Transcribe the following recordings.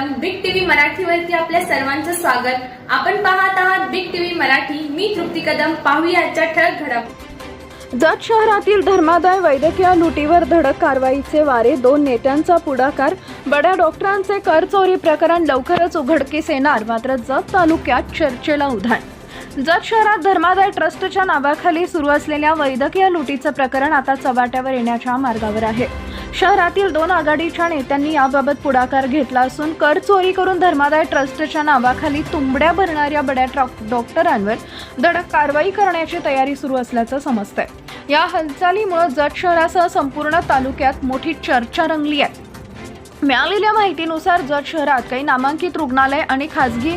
मराठीवरती आपल्या सर्वांचं स्वागत. आपण पाहत आहात बिग टीव्ही मराठी. मी तृप्ती कदम. पाहूया आजच्या ठळक घडप. जत शहरातील धर्मादाय वैद्यकीय लुटीवर धडक कारवाईचे वारे दोन नेत्यांचा पुढाकार बड्या डॉक्टरांचे कर चोरी प्रकरण लवकरच उघडकीस येणार मात्र जत तालुक्यात चर्चेला उधाण. जत शहरात धर्मादाय ट्रस्टच्या नावाखाली सुरू असलेल्या वैद्यकीय लुटीचं प्रकरण आता चव्हाट्यावर येण्याच्या मार्गावर आहे. शहरातील दोन आघाडीच्या नेत्यांनी याबाबत पुढाकार घेतला असून कर चोरी करून धर्मादाय ट्रस्टच्या नावाखाली तुंबड्या भरणाऱ्या बड्या ट्रॉ- डॉक्टरांवर धडक कारवाई करण्याची तयारी सुरू असल्याचं समजतंय. या हालचालीमुळे जत शहरासह संपूर्ण तालुक्यात मोठी चर्चा रंगली आहे. मिळालेल्या माहितीनुसार जत शहरात काही नामांकित रुग्णालय आणि खाजगी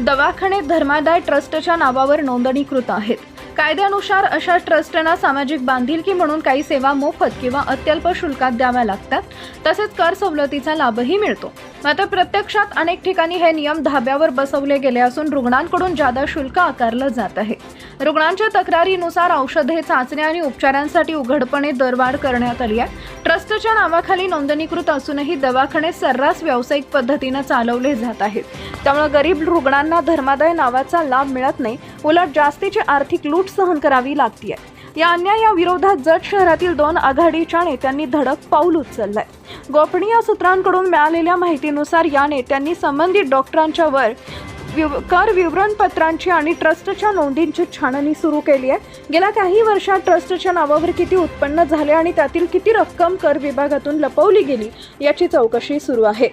दवाखाने धर्मादाय ट्रस्टच्या नावावर नोंदणीकृत आहेत. कायद्यानुसार अशा ट्रस्टना सामाजिक बांधिलकी म्हणून काही सेवा मोफत किंवा अत्यल्प शुल्कात द्याव्या लागतात. तसेच कर सवलतीचा लाभही मिळतो. मात्र प्रत्यक्षात अनेक ठिकाणी हे नियम धाब्यावर बसवले गेले असून रुग्णांकडून जादा शुल्क आकारलं जात आहे. रुग्णांच्या तक्रारीनुसार औषधे चाचण्या आणि उपचारांसाठी उघडपणे दरवाढ करण्यात आली आहे. ट्रस्टच्या नावाखाली नोंदणीकृत असूनही दवाखाने सर्रास व्यावसायिक पद्धतीनं चालवले जात आहेत. त्यामुळे गरीब रुग्णांना धर्मादाय नावाचा लाभ मिळत नाही. उलट जास्तीची आर्थिक लूट सहन करावी लागतीये. या अन्यायाविरोधात जत शहरातील दोन आघाडीच्या नेत्यांनी धडक पाऊल उचललंय. गोपनीय सूत्रांकडून मिळालेल्या माहितीनुसार या नेत्यांनी संबंधित डॉक्टरांच्या वर विव- कर विवरणपत्रांची आणि ट्रस्टच्या नोंदींची छाननी सुरू केली आहे. गेल्या काही वर्षात ट्रस्टच्या नावावर किती उत्पन्न झाले आणि त्यातील किती रक्कम कर विभागातून लपवली गेली याची चौकशी सुरू आहे.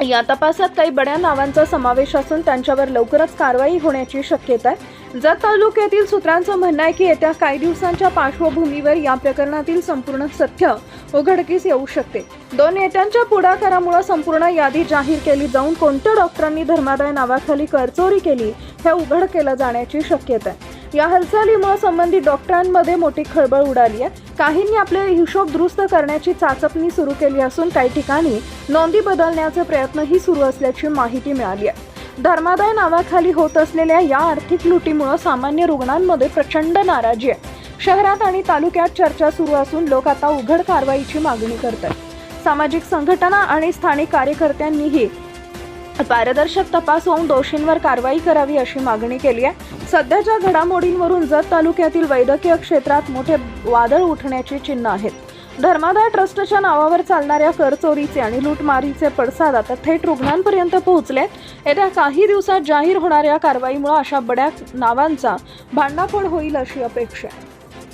या तपासात काही बड्या नावांचा समावेश असून त्यांच्यावर लवकरच कारवाई होण्याची शक्यता आहे. जत तालुक्यातील सूत्रांचं म्हणणं आहे की येत्या काही दिवसांच्या पार्श्वभूमीवर या प्रकरणातील संपूर्ण सत्य उघडकीस येऊ शकते. दोन नेत्यांच्या पुढाकारामुळे संपूर्ण यादी जाहीर केली जाऊन कोणत्या डॉक्टरांनी धर्मादाय नावाखाली करचोरी केली हे उघड केलं जाण्याची शक्यता आहे. या हालचालीमुळे संबंधित डॉक्टरांमध्ये मोठी खळबळ उडाली आहे. काहींनी आपले हिशोब दुरुस्त करण्याची चाचपणी सुरू केली असून काही ठिकाणी नोंदी बदलण्याचे प्रयत्नही सुरू असल्याची माहिती मिळाली आहे. धर्मादाय नावाखाली होत असलेल्या या आर्थिक लुटीमुळे सामान्य रुग्णांमध्ये प्रचंड नाराजी आहे. शहरात आणि तालुक्यात चर्चा सुरू असून लोक आता उघड कारवाईची मागणी करत आहेत सामाजिक संघटना आणि स्थानिक कार्यकर्त्यांनीही पारदर्शक तपास होऊन दोषींवर कारवाई करावी अशी मागणी केली आहे. सध्याच्या घडामोडींवरून जत तालुक्यातील वैद्यकीय क्षेत्रात मोठे वादळ उठण्याची चिन्ह आहेत. धर्मादाय ट्रस्टच्या नावावर चालणाऱ्या करचोरीचे आणि लूटमारीचे पडसाद आता थेट रुग्णांपर्यंत पोहोचले येत्या काही दिवसात जाहीर होणाऱ्या कारवाईमुळे अशा बड्या नावांचा भांडाफोड होईल अशी अपेक्षा आहे.